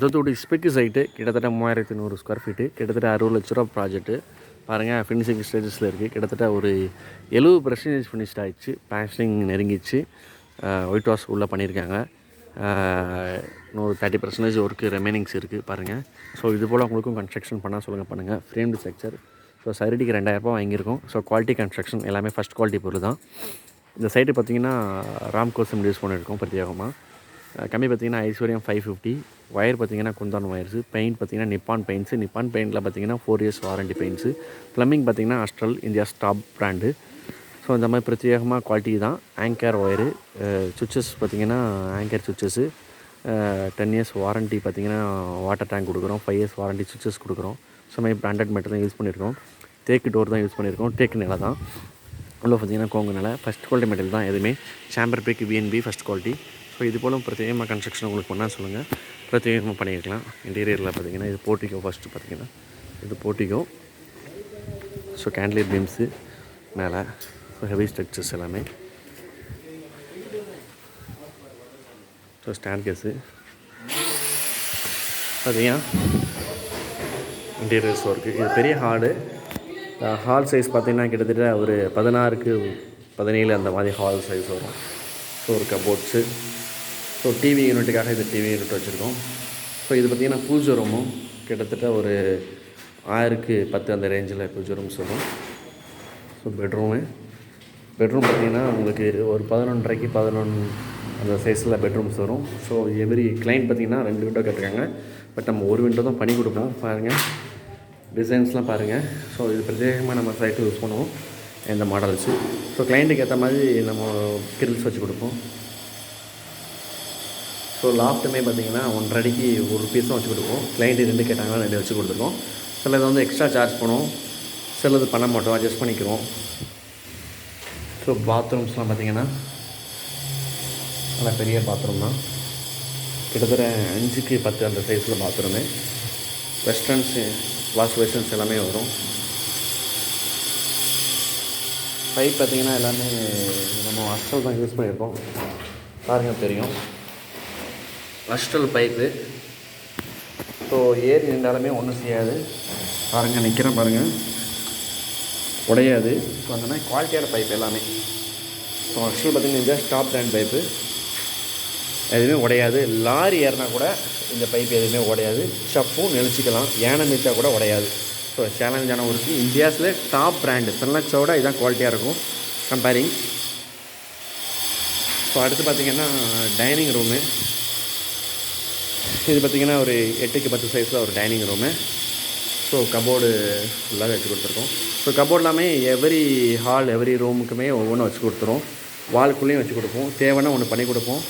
Thoothukudi spec site கிட்டத்தட்ட மூவாயிரத்தி நூறு ஸ்கொயர் ஃபீட்டு கிட்டத்தட்ட அறுபது லட்ச ரூபா ப்ராஜெக்ட்டு பாருங்கள் ஃபினிஷிங் ஸ்டேஜஸில் இருக்குது கிட்டத்தட்ட ஒரு எழுபது பர்சன்டேஜ் ஃபினிஷ்ட் ஆகிடுச்சு பேஷனிங் நெருங்கிச்சு ஒயிட் வாஷ் உள்ளே பண்ணியிருக்காங்க. இன்னொரு தேர்ட்டி பர்சன்டேஜ் ஒர்க்கு ரெமைனிங்ஸ் இருக்குது பாருங்கள் ஸோ இது போல் உங்களுக்கும் கன்ஸ்ட்ரக்ஷன் பண்ணால் சொல்லுங்கள் பண்ணுங்கள் ஃப்ரேம்டு ஸ்ட்ரக்சர் ஸோ சரடிக்கு ரெண்டாயிரரூபா வாங்கியிருக்கோம். ஸோ குவாலிட்டி கன்ஸ்ட்ரக்ஷன் எல்லாமே ஃபஸ்ட் குவாலிட்டி பொருள் தான். இந்த சைட்டு பார்த்தீங்கன்னா ராம்கோ சிம் யூஸ் பண்ணியிருக்கோம் பிரத்யேகமாக கம்மி பார்த்தீங்கன்னா ஐஸ்வர்யம் ஃபைவ் ஃபிஃப்டி ஒயர் பார்த்தீங்கன்னா குந்தான் ஒயர்ஸு பெயிண்ட் பார்த்தீங்கன்னா நிப்பான் பெயிண்ட்ஸு நிப்பான் பெயிண்டில் பார்த்தீங்கன்னா four years warranty paints plumbing பார்த்தீங்கன்னா Astral India stop brand so இந்த மாதிரி பிரத்யேகமாக குவாலிட்டி தான். ஆங்கர் ஒயரு சுவிச்சஸ் பார்த்தீங்கன்னா Anchor switches ten years warranty பார்த்தீங்கன்னா வாட்டர் டேங்க் கொடுக்குறோம். ஃபைவ் இயர்ஸ் வாரண்டி சுவிச்சஸ் கொடுக்குறோம். ஸோ மாதிரி பிராண்டட் மெட்டல் தான் யூஸ் பண்ணியிருக்கோம். தேக்கு டோர் தான் யூஸ் பண்ணியிருக்கோம். தேக்கு நிலை தான். உள்ளே பார்த்தீங்கன்னா கோங்கு நிலை. ஃபஸ்ட் குவாலிட்டி மெட்டல் தான் எதுவுமே. சாம்பர் பேக் விஎன்பி ஃபஸ்ட் குவாலிட்டி ஸோ இது போல் பிரத்யேகமாக கன்ஸ்ட்ரக்ஷன் உங்களுக்கு பண்ணால் சொல்லுங்கள் பிரத்யேகமாக பண்ணியிருக்கலாம். இன்டீரியரில் பார்த்தீங்கன்னா இது போர்ட்டிகோ ஃபஸ்ட்டு பார்த்தீங்கன்னா இது போர்ட்டிகோ ஸோ கேண்ட்லியர் பீம்ஸு மேலே. ஸோ ஹெவி ஸ்ட்ரக்சர்ஸ் எல்லாமே. ஸோ ஸ்டாண்ட் கேஸு பார்த்தீங்கன்னா இன்டீரியர்ஸ் ஒர்க்கு இது பெரிய ஹாலு ஹால் சைஸ் பார்த்தீங்கன்னா கிட்டத்தட்ட ஒரு பதினாறுக்கு பதினேழு அந்த மாதிரி ஹால் சைஸ் வரும். ஸோ ஒரு கபோர்ட்ஸு ஸோ டிவி யூனிட்டுக்காக இது டிவி யூனிட் வச்சுருக்கோம். ஸோ இது பார்த்திங்கன்னா பூஜை ரூமும் கிட்டத்தட்ட ஒரு ஆயிரக்கு பத்து அந்த ரேஞ்சில் பூஜை ரூம்ஸ் வரும் ஸோ பெட்ரூமு பெட்ரூம் பார்த்திங்கன்னா உங்களுக்கு ஒரு பதினொன்றரைக்கு பதினொன்று அந்த சைஸில் பெட்ரூம்ஸ் வரும். ஸோ எவ்ரி கிளைண்ட் பார்த்தீங்கன்னா ரெண்டு விண்டோ கேட்டிருக்காங்க. பட் நம்ம ஒரு விண்டோ தான் பண்ணி கொடுப்போம் பாருங்கள் டிசைன்ஸ்லாம் பாருங்கள் ஸோ இது பிரத்யேகமாக நம்ம சைட்டு யூஸ் பண்ணுவோம். இந்த மாடல்ஸு ஸோ கிளைண்ட்டுக்கு ஏற்ற மாதிரி நம்ம கிரில்ஸ் வச்சு கொடுப்போம். ஸோ லாஃப்ட்டுமே பார்த்தீங்கன்னா ஒன்றரை அடிக்கு ஒரு பீஸும் வச்சு கொடுப்போம் கிளைண்ட்டு ரெண்டு கேட்டாங்கன்னா ரெண்டு வச்சு கொடுத்துருக்கோம். சிலது வந்து எக்ஸ்ட்ரா சார்ஜ் பண்ணுவோம் சிலது பண்ண மாட்டோம் அட்ஜஸ்ட் பண்ணிக்கிறோம். ஸோ பாத்ரூம்ஸ்லாம் பார்த்தீங்கன்னா நல்லா பெரிய பாத்ரூம் தான். கிட்டத்தட்ட அஞ்சுக்கு பத்து அந்த சைஸில் பாத்ரூமு வெஸ்டர்ன்ஸு வாஷ் பேஷன்ஸ் எல்லாமே வரும். பைப் பார்த்தீங்கன்னா எல்லாமே நம்ம ஹாஸ்டல் தான் யூஸ் பண்ணியிருக்கோம். பாருங்கள் தெரியும். அஸ்டல் பைப்பு. ஸோ ஏறி நின்றாலுமே ஒன்றும் செய்யாது. பாருங்கள் நிற்கிறேன் பாருங்கள் உடையாது. ஸோ அந்த மாதிரி குவாலிட்டியான பைப் எல்லாமே. ஸோ ஆக்சுவல் பார்த்தீங்கன்னா இந்த ஸ்டாப் பிராண்ட் பைப்பு எதுவுமே உடையாது. லாரி ஏறினா கூட இந்த பைப் எதுவுமே உடையாது. ஷப்பும் நெளிச்சிக்கலாம். யானை மிச்சா கூட உடையாது. ஸோ சேலஞ்சான ஒரு இந்தியாஸில் டாப் பிராண்டு ஃபின்லக்ஸோட இதான் குவாலிட்டியாக இருக்கும். கம்பேரிங் ஸோ அடுத்து பார்த்திங்கன்னா டைனிங் ரூமு இது பார்த்திங்கன்னா ஒரு எட்டுக்கு பத்து சைஸில் ஒரு டைனிங் ரூமு ஸோ கபோர்டு ஃபுல்லாக வச்சு கொடுத்துருக்கோம். ஸோ கபோர்ட் எல்லாமே எவ்ரி ஹால் எவ்ரி ரூமுக்குமே ஒவ்வொன்றும் வச்சு கொடுத்துரும் வால்குள்ளேயும் வச்சு கொடுப்போம். தேவைன்னா ஒன்று பண்ணி கொடுப்போம்.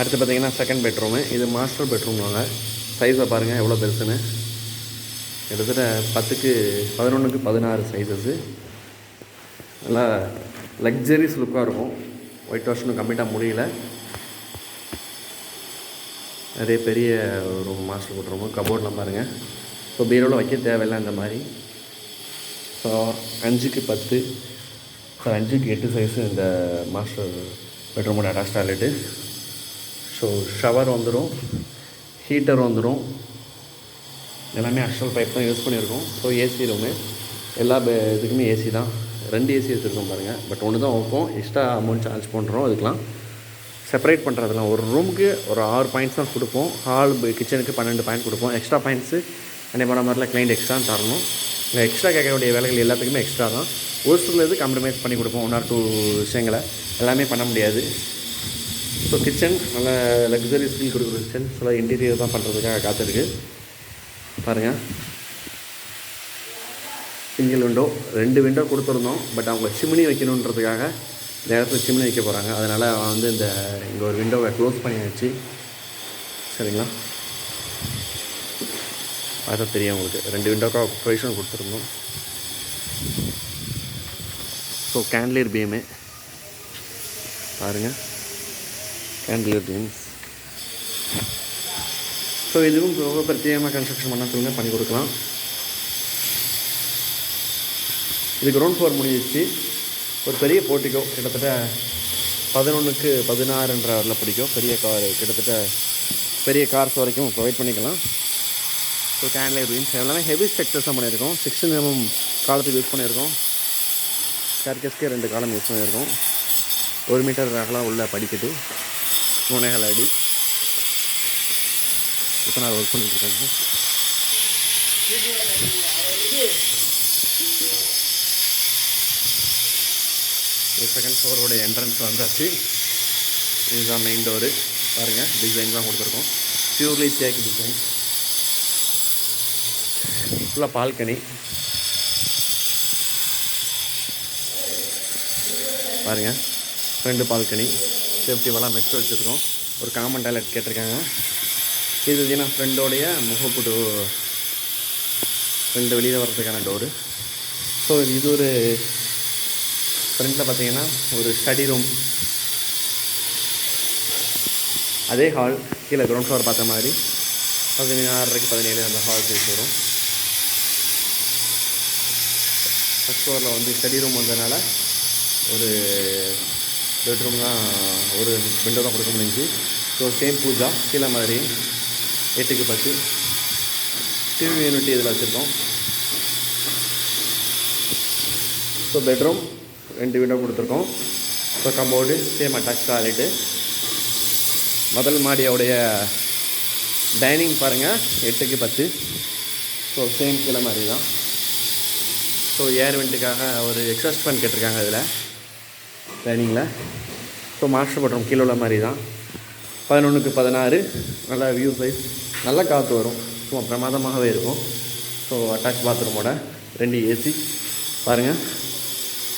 அடுத்து பார்த்தீங்கன்னா செகண்ட் பெட்ரூமு இது மாஸ்டர் பெட்ரூம் வாங்க. சைஸை பாருங்கள் எவ்வளோ பெருசுன்னு. கிட்டத்தட்ட பத்துக்கு பதினொன்றுக்கு பதினாறு சைஸஸ்ஸு நல்லா லக்ஸரிஸ் லுக்காக இருக்கும். ஒயிட் வாஷ்னு கம்ப்ளீட்டாக முடியல. நிறைய பெரிய ரூம் மாஸ்டர் பெட்ரூமு கபோர்ட்லாம் பாருங்கள் ஸோ பீரோவில் வைக்க தேவையில்லை அந்த மாதிரி. ஸோ அஞ்சுக்கு பத்து. ஸோ அஞ்சுக்கு எட்டு சைஸு இந்த மாஸ்டர் பெட்ரூமோட அட்டாச் டாய்லெட்டு ஸோ ஷவர் வந்துடும் ஹீட்டர் வந்துடும் எல்லாமே அஷ்டல் பைப் தான் யூஸ் பண்ணியிருக்கோம். ஸோ ஏசி ரூமு எல்லா இதுக்குமே ஏசி தான். ரெண்டு ஏசி வச்சுருக்கோம் பாருங்கள் பட் ஒன்று தான் வைப்போம் எக்ஸ்ட்ரா அமௌண்ட் சார்ஜ் பண்ணுறோம் அதுக்கெலாம் செப்பரேட் பண்ணுறதுலாம் ஒரு ரூமுக்கு ஒரு ஆறு பாயிண்ட்ஸ் தான் கொடுப்போம். ஹால் கிச்சனுக்கு பன்னெண்டு பாயிண்ட் கொடுப்போம். எக்ஸ்ட்ரா பாயிண்ட்ஸு அன்னை பண்ண மாதிரிலாம் கிளைண்ட் எக்ஸ்ட்ரா தரணும். இல்லை எக்ஸ்ட்ரா கேட்க வேண்டிய வேலைகள் எல்லாத்துக்குமே எக்ஸ்ட்ரா தான். ஒரு சில இது காம்ப்ரமைஸ் பண்ணி கொடுப்போம்? ஒன் ஆர் டூ விஷயங்களை. எல்லாமே பண்ண முடியாது. ஸோ கிச்சன் நல்ல லக்ஸரி ஸ்கில் கொடுக்குற கிச்சன் சில இன்டீரியர் தான் பண்ணுறதுக்காக காத்திருக்கு. பாருங்கள் சிங்கிள் விண்டோ ரெண்டு விண்டோ கொடுத்துருந்தோம். பட் அவங்க சிம்னி வைக்கணுன்றதுக்காக இந்த இடத்துல சிம்னி வைக்க போகிறாங்க அதனால் வந்து இந்த இங்கே ஒரு விண்டோவை க்ளோஸ் பண்ணியாச்சு. சரிங்களா? அதான் தெரியும் உங்களுக்கு. ரெண்டு விண்டோக்காக ப்ரொவிஷன் கொடுத்துருந்தோம். ஸோ கேண்ட்லியர் பீமு பாருங்கள் கேண்டிலியர் பீம்ஸ் ஸோ இதுவும் ரொம்ப பிரத்யேகமாக கன்ஸ்ட்ரக்ஷன் பண்ண சொல்லுங்கள் பண்ணி கொடுக்கலாம். இது கிரவுண்ட் ஃப்ளோர் முடிஞ்சிச்சு ஒரு பெரிய போர்ட்டிக்கோ கிட்டத்தட்ட பதினொன்றுக்கு பதினாறுன்ற வரல பிடிக்கும். பெரிய கார் கிட்டத்தட்ட பெரிய கார்ஸ் வரைக்கும் ப்ரொவைட் பண்ணிக்கலாம். ஸோ கேன்லைட் ரூம்ஸ் எல்லாமே ஹெவி ஸ்ட்ரக்சர்ஸ் தான் பண்ணியிருக்கோம். சிக்ஸ்டின் எம்எம் காலத்துக்கு யூஸ் பண்ணியிருக்கோம். சர்க்கஸ்க்கே ரெண்டு காலம் யூஸ் பண்ணியிருக்கோம். ஒரு மீட்டர் அகலாம் உள்ள படிக்கட்டு மூணேகால் அடி. இப்போ நான் ஒர்க் பண்ணிட்டு செகண்ட் ஃப்ளோரோட என்ட்ரன்ஸ் வந்தாச்சு. இதுதான் மெயின் டோரு பாருங்கள் டிசைன் தான் கொடுத்துருக்கோம். பியூர்லி தேக்கு டிசைன் ஃபுல்லாக பால்கனி பாருங்கள் ஃப்ரெண்டு பால்கனி சேஃப்டிவெல்லாம் மெஸ்ட் வச்சுருக்கோம். ஒரு காமன் டாய்லெட் கேட்டிருக்காங்க. இது பார்த்தீங்கன்னா ஃப்ரெண்டோடைய முகப்புடு ஃப்ரெண்டு வெளியில் வர்றதுக்கான டோரு ஸோ இது ஒரு ஃப்ரண்ட்டில் பார்த்தீங்கன்னா ஒரு ஸ்டடி ரூம். அதே ஹால் கீழே கிரவுண்ட் ஃப்ளோர் பார்த்த மாதிரி பதினாறரைக்கு பதினேழு அந்த ஹால் சைஸ் வரும். ஃபஸ்ட் ஃப்ளோரில் வந்து ஸ்டடி ரூம் வந்ததுனால ஒரு பெட்ரூம் தான் ஒரு விண்டோ தான் கொடுக்க முடிஞ்சு ஸோ சேம் பூஜா கீழே மாதிரி எட்டுக்கு பத்து. டிவி யூனிட்டி இதில் வச்சுருக்கோம். ஸோ பெட்ரூம் ரெண்டு விண்டோ கொடுத்துருக்கோம். So cupboard same attach toilet முதல் மாடியோடைய டைனிங் பாருங்கள் எட்டுக்கு பத்து. ஸோ சேம் கீழே மாதிரி தான் ஸோ ஏர் வெண்ட்டுக்காக ஒரு எக்ஸாஸ்ட் ஃபேன் கேட்டிருக்காங்க அதில் டைனிங்கில் ஸோ மாஸ்டர் பெட்ரூம் கீழே உள்ள மாதிரி தான் பதினொன்றுக்கு பதினாறு. நல்லா வியூ சைஸ் நல்ல காற்று வரும். சும்மா பிரமாதமாகவே இருக்கும். ஸோ அட்டாச் பாத்ரூமோட ரெண்டு ஏசி பாருங்கள்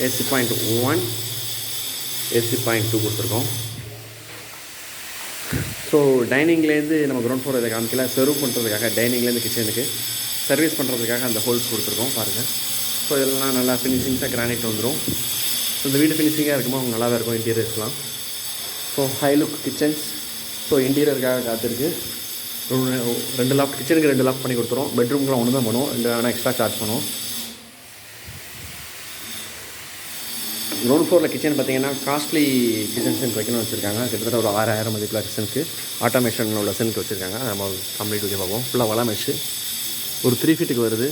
AC point one AC point two கொடுத்துருக்கோம். ஸோ டைனிங்லேருந்து நம்ம கிரவுண்ட் ஃப்ளோர் இதை காமிக்கல. சர்வ் பண்ணுறதுக்காக டைனிங்லேருந்து கிச்சனுக்கு சர்வீஸ் பண்ணுறதுக்காக அந்த ஹோல்ஸ் கொடுத்துருக்கோம் பாருங்கள் ஸோ இதெல்லாம் நல்லா ஃபினிஷிங்ஸாக கிரானைட் வந்துடும் ஸோ இந்த வீடு ஃபினிஷிங்காக இருக்குமோ? அவங்க நல்லாவே இருக்கும் இன்டீரியர்ஸ்லாம் so high look kitchens so இன்டீரியருக்காக காத்திருக்கு. ரெண்டு லாக் கிச்சனுக்கு ரெண்டு லாக் பண்ணி கொடுத்துரும் பெட்ரூம்க்குலாம் ஒன்று தான் பண்ணுவோம். ரெண்டு வேணால் எக்ஸ்ட்ரா சார்ஜ் பண்ணுவோம். கிரவுண்ட் ஃப்ளோரில் கிச்சன் பார்த்தீங்கன்னா காஸ்ட்லி கிச்சன் சென்ட் வைக்கணும்னு வச்சுருக்காங்க. கிட்டத்தட்ட ஒரு ஆறாயிரம் மதிப்பில் கிச்சனுக்கு ஆட்டோமேஷன் உள்ள சென்ட் வச்சுருக்காங்க. நம்ம கம்ப்ளீட் ஓகே பார்ப்போம். ஃபுல்லாக வள மெஷ்ஷு ஒரு த்ரீ ஃபீட்டுக்கு வருது.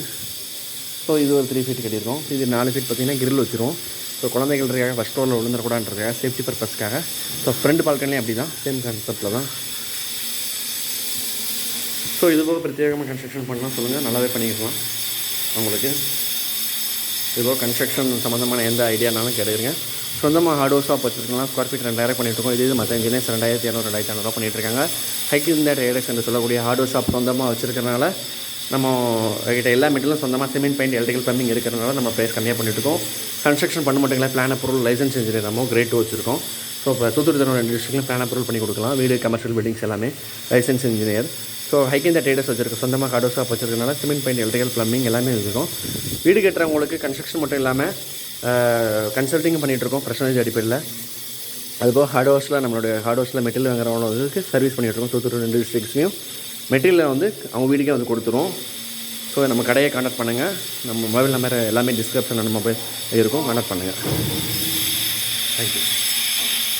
ஸோ இது ஒரு த்ரீ ஃபீட் கட்டியிருக்கோம். இது நாலு ஃபீட் பார்த்தீங்கன்னா கிரில் வச்சுருவோம். ஸோ குழந்தைகளுக்காக ஃபஸ்ட் ஃப்ளோரில் விழுந்துடக்கூடாதுன்றதுக்காக சேஃப்டி பர்பஸ்க்காக ஸோ ஃப்ரண்ட் பால்கனிலையும் அப்படி தான் சேம் கான்செப்டில் தான். ஸோ இது போக பிரத்யேகமாக கன்ஸ்ட்ரக்ஷன் பண்ணலாம். சொல்லுங்கள் நல்லாவே பண்ணிக்கலாம். உங்களுக்கு. இது கன்ஸ்ட்ரக்ஷன் சம்மந்தமான எந்த ஐடியானாலும் கேட்டுருங்க சொந்தமாக ஹார்ட்வேர் ஷாப் வச்சுருக்கலாம் ஸ்கொயர் ஃபீட் ரெண்டாயிரம் பண்ணிட்டுருக்கோம் இது மற்ற இன்ஜினியர்ஸ் ரெண்டாயிரத்தி இரநூறு ரெண்டாயிரத்தி ஐநூறுரூவா பண்ணிட்டுருக்காங்க. ஹைக் இந்த ட்ரேடர்ஸ் என்று சொல்லக்கூடிய ஹார்ட்வேர் ஷாப் சொந்தமாக வச்சுருக்கறனால நம்ம கிட்ட எல்லா மெட்டீரியலும் சொந்தமாக சிமெண்ட் பெயிண்ட் எலக்ட்ரிக்கல் பம்பிங் இருக்கிறனால நம்ம ப்ரைஸ் கம்மியாக பண்ணிட்டுருக்கோம். கன்ஸ்ட்ரக்ஷன் பண்ண மாட்டேங்களா? பிளான் பொருள் லைசன்ஸ் இன்ஜினியர் நம்ம கிரேட் டூ வச்சுருக்கோம். ஸோ இப்போ தூத்துக்குடி தரம் ரெண்டு டிஸ்ட்ரிக்ட்லையும் பிளான் அப்ரூவல் பண்ணி கொடுக்கலாம். வீடு கமர்ஷியல் பில்டிங்ஸ் எல்லாமே. லைசன்ஸ் இன்ஜினியர் ஸோ ஹைக்கிந்த டேட்டஸ் வச்சிருக்கோம் சொந்தமாக ஹார்ட்வேர் ஷாப் வச்சிருக்கனால சிமெண்ட் பெயிண்ட் எலக்ட்ரிக்கல் ப்ளம்பிங் எல்லாமே இருக்கும். வீடு கட்டுறவங்களுக்கு கன்ஸ்ட்ரக்ஷன் மட்டும் இல்லாமல் கன்சல்ட்டிங் பண்ணிகிட்ருக்கோம் பர்சனேஜ் அடிப்படையில். அதுபோக ஹார்ட்வேர்ஸில் நம்மளுடைய ஹார்ட்வேர்ஸில் மெட்டீரியல் வாங்குறவங்களுக்கு சர்வீஸ் பண்ணிகிட்ருக்கோம் தூத்துக்குடி ரெண்டு டிஸ்ட்ரிக்ஸ்லையும் மெட்டீரியலை வந்து அவங்க வீட்டுக்கே வந்து கொடுத்துருவோம். ஸோ நம்ம கடையை காண்டாக்ட் பண்ணுங்கள் நம்ம மொபைல் நம்பர் எல்லாமே டிஸ்கிரிப்ஷனில் நம்ம மொபைல் இருக்கும். காண்டாக்ட் பண்ணுங்கள் தேங்க்யூ